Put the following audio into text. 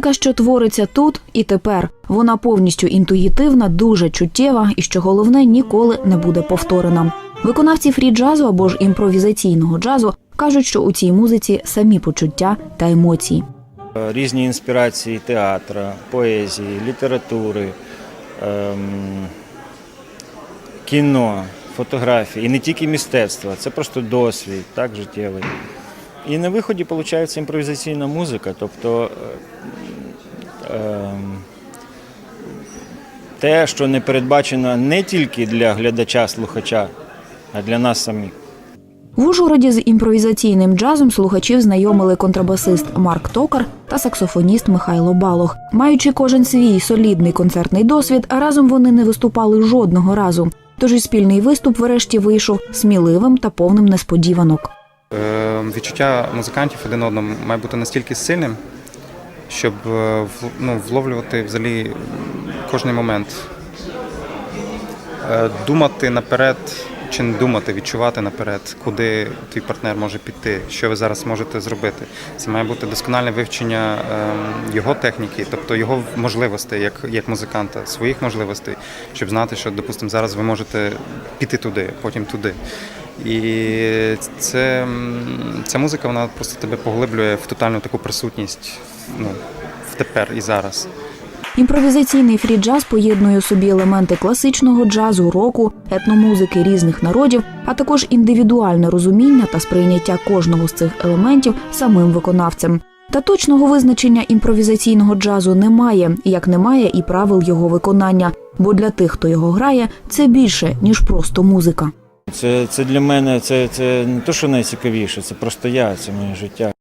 Музика, що твориться тут і тепер. Вона повністю інтуїтивна, дуже чуттєва і, що головне, ніколи не буде повторена. Виконавці фрі-джазу або ж імпровізаційного джазу кажуть, що у цій музиці самі почуття та емоції. Різні інспірації театра, поезії, літератури, ем, кіно, фотографії. І не тільки мистецтва, це просто досвід, так, життєвий. І на виході виходить імпровізаційна музика, тобто е, ем, те, що не передбачено не тільки для глядача-слухача, а для нас самих. В Ужгороді з імпровізаційним джазом слухачів знайомили контрабасист Марк Токар та саксофоніст Михайло Балох. Маючи кожен свій солідний концертний досвід, разом вони не виступали жодного разу. Тож і спільний виступ врешті вийшов сміливим та повним несподіванок. Е, Відчуття музикантів один одному має бути настільки сильним, щоб е, ну, вловлювати взагалі кожний момент. Е, Думати наперед чи не думати, відчувати наперед, куди твій партнер може піти, що ви зараз можете зробити. Це має бути доскональне вивчення ем, його техніки, тобто його можливостей як, як музиканта, своїх можливостей, щоб знати, що, допустимо, зараз ви можете піти туди, потім туди. І це, ця музика вона просто тебе поглиблює в тотальну таку присутність ну, в тепер і зараз. Імпровізаційний фрі-джаз поєднує у собі елементи класичного джазу, року, етномузики різних народів, а також індивідуальне розуміння та сприйняття кожного з цих елементів самим виконавцем. Та точного визначення імпровізаційного джазу немає, як немає і правил його виконання. Бо для тих, хто його грає, це більше ніж просто музика. Це, це для мене це, це не те, що найцікавіше, це просто я, це моє життя.